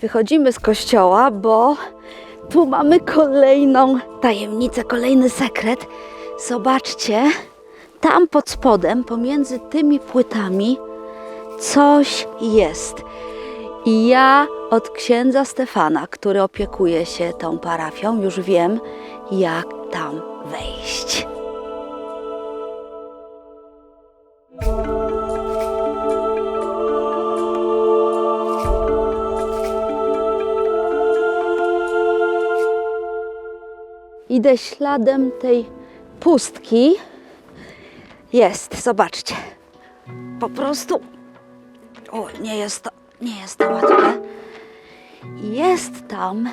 Wychodzimy z kościoła, bo tu mamy kolejną tajemnicę, kolejny sekret. Zobaczcie, tam pod spodem, pomiędzy tymi płytami, coś jest. I ja od księdza Stefana, który opiekuje się tą parafią, już wiem, jak tam wejść. Idę śladem tej pustki. Jest, zobaczcie. Po prostu. O, nie jest to, nie jest to łatwe. Jest tam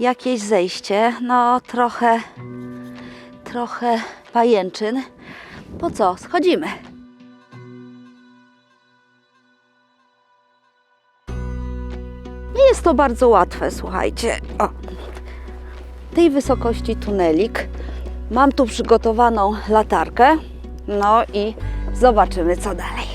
jakieś zejście, no trochę, trochę pajęczyn. Po co? Schodzimy. Nie jest to bardzo łatwe, słuchajcie. O, tej wysokości tunelik. Mam tu przygotowaną latarkę. No i zobaczymy, co dalej.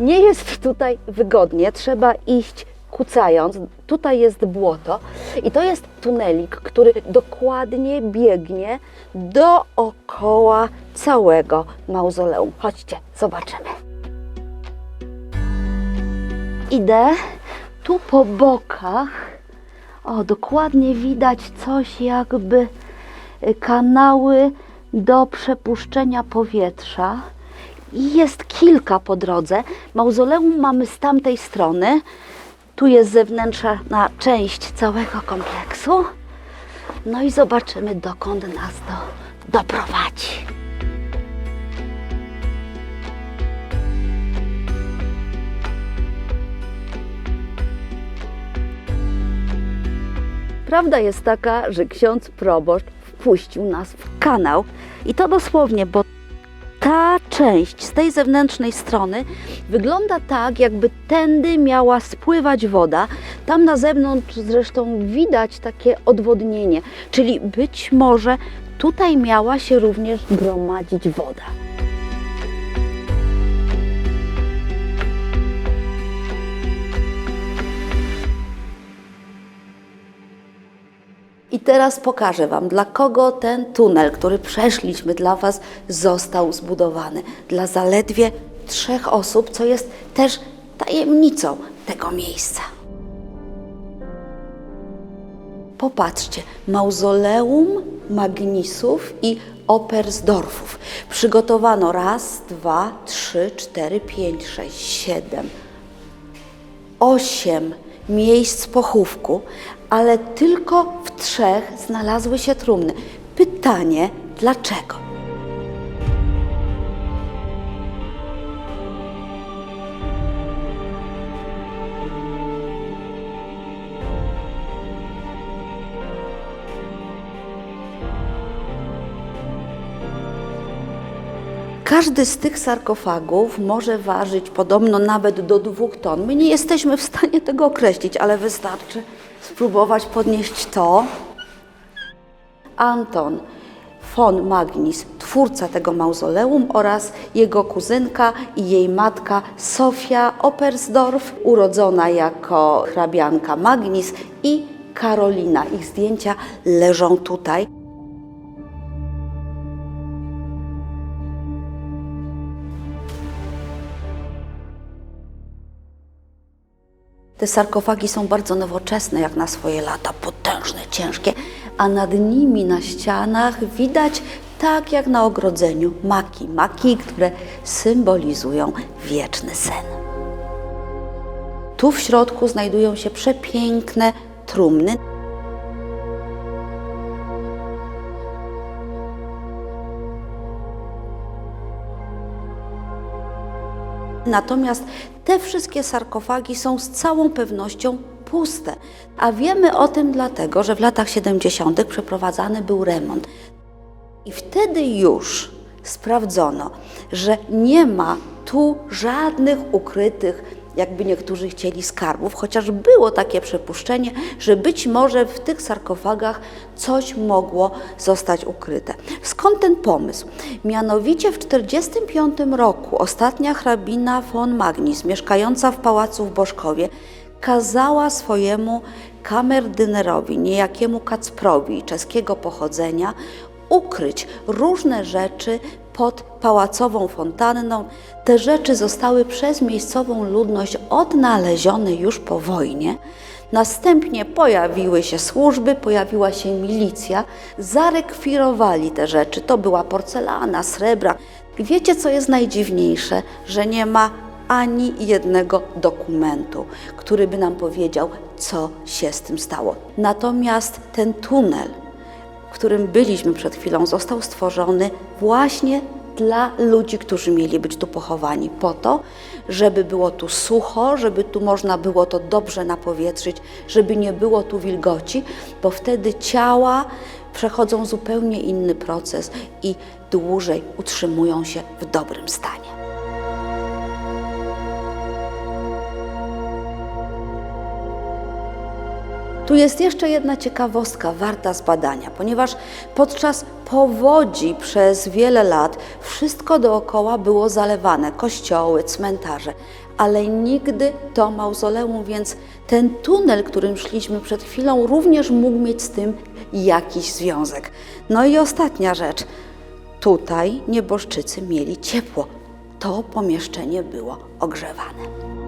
Nie jest tutaj wygodnie, trzeba iść kucając. Tutaj jest błoto i to jest tunelik, który dokładnie biegnie dookoła całego mauzoleum. Chodźcie, zobaczymy. Idę tu po bokach. O, dokładnie widać coś jakby y, kanały do przepuszczenia powietrza. I jest kilka po drodze. Mauzoleum mamy z tamtej strony. Tu jest zewnętrzna część całego kompleksu. No i zobaczymy, dokąd nas to doprowadzi. Prawda jest taka, że ksiądz proboszcz wpuścił nas w kanał i to dosłownie, bo ta część z tej zewnętrznej strony wygląda tak, jakby tędy miała spływać woda. Tam na zewnątrz zresztą widać takie odwodnienie, czyli być może tutaj miała się również gromadzić woda. Teraz pokażę Wam, dla kogo ten tunel, który przeszliśmy dla Was, został zbudowany. Dla zaledwie trzech osób, co jest też tajemnicą tego miejsca. Popatrzcie, mauzoleum Magnisów i Opersdorfów. Przygotowano raz, dwa, trzy, cztery, pięć, sześć, siedem, osiem miejsc pochówku, ale tylko w trzech znalazły się trumny. Pytanie, dlaczego? Każdy z tych sarkofagów może ważyć podobno nawet do dwóch ton. My nie jesteśmy w stanie tego określić, ale wystarczy spróbować podnieść to. Anton von Magnis, twórca tego mauzoleum oraz jego kuzynka i jej matka Sofia Opersdorf, urodzona jako hrabianka Magnis i Karolina. Ich zdjęcia leżą tutaj. Te sarkofagi są bardzo nowoczesne, jak na swoje lata, potężne, ciężkie, a nad nimi na ścianach widać, tak jak na ogrodzeniu, maki. Maki, które symbolizują wieczny sen. Tu w środku znajdują się przepiękne trumny. Natomiast te wszystkie sarkofagi są z całą pewnością puste. A wiemy o tym dlatego, że w latach 70. przeprowadzany był remont. I wtedy już sprawdzono, że nie ma Tu żadnych ukrytych, jakby niektórzy chcieli, skarbów, chociaż było takie przypuszczenie, że być może w tych sarkofagach coś mogło zostać ukryte. Skąd ten pomysł? Mianowicie w 1945 roku ostatnia hrabina von Magnis, mieszkająca w pałacu w Boszkowie, kazała swojemu kamerdynerowi, niejakiemu Kacprowi, czeskiego pochodzenia, ukryć różne rzeczy pod pałacową fontanną. Te rzeczy zostały przez miejscową ludność odnalezione już po wojnie. Następnie pojawiły się służby, pojawiła się milicja, zarekwirowali te rzeczy. To była porcelana, srebra. Wiecie, co jest najdziwniejsze? Że nie ma ani jednego dokumentu, który by nam powiedział, co się z tym stało. Natomiast ten tunel, którym byliśmy przed chwilą, został stworzony właśnie dla ludzi, którzy mieli być tu pochowani, po to, żeby było tu sucho, żeby tu można było to dobrze napowietrzyć, żeby nie było tu wilgoci, bo wtedy ciała przechodzą zupełnie inny proces i dłużej utrzymują się w dobrym stanie. Tu jest jeszcze jedna ciekawostka warta zbadania, ponieważ podczas powodzi przez wiele lat wszystko dookoła było zalewane kościoły, cmentarze, ale nigdy to mauzoleum, więc ten tunel, którym szliśmy przed chwilą, również mógł mieć z tym jakiś związek. No i ostatnia rzecz. Tutaj nieboszczycy mieli ciepło. To pomieszczenie było ogrzewane.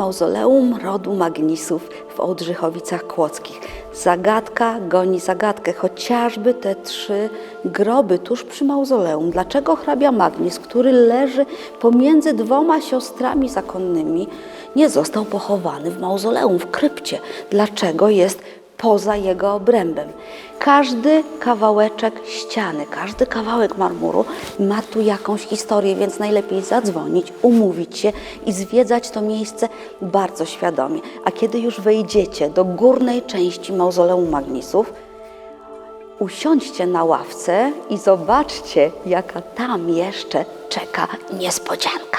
Mauzoleum rodu Magnisów w Ołdrzychowicach Kłodzkich. Zagadka goni zagadkę, chociażby te trzy groby tuż przy mauzoleum. Dlaczego hrabia Magnis, który leży pomiędzy dwoma siostrami zakonnymi, nie został pochowany w mauzoleum, w krypcie? Dlaczego jest poza jego obrębem. Każdy kawałeczek ściany, każdy kawałek marmuru ma tu jakąś historię, więc najlepiej zadzwonić, umówić się i zwiedzać to miejsce bardzo świadomie. A kiedy już wejdziecie do górnej części mauzoleum Magnisów, usiądźcie na ławce i zobaczcie, jaka tam jeszcze czeka niespodzianka.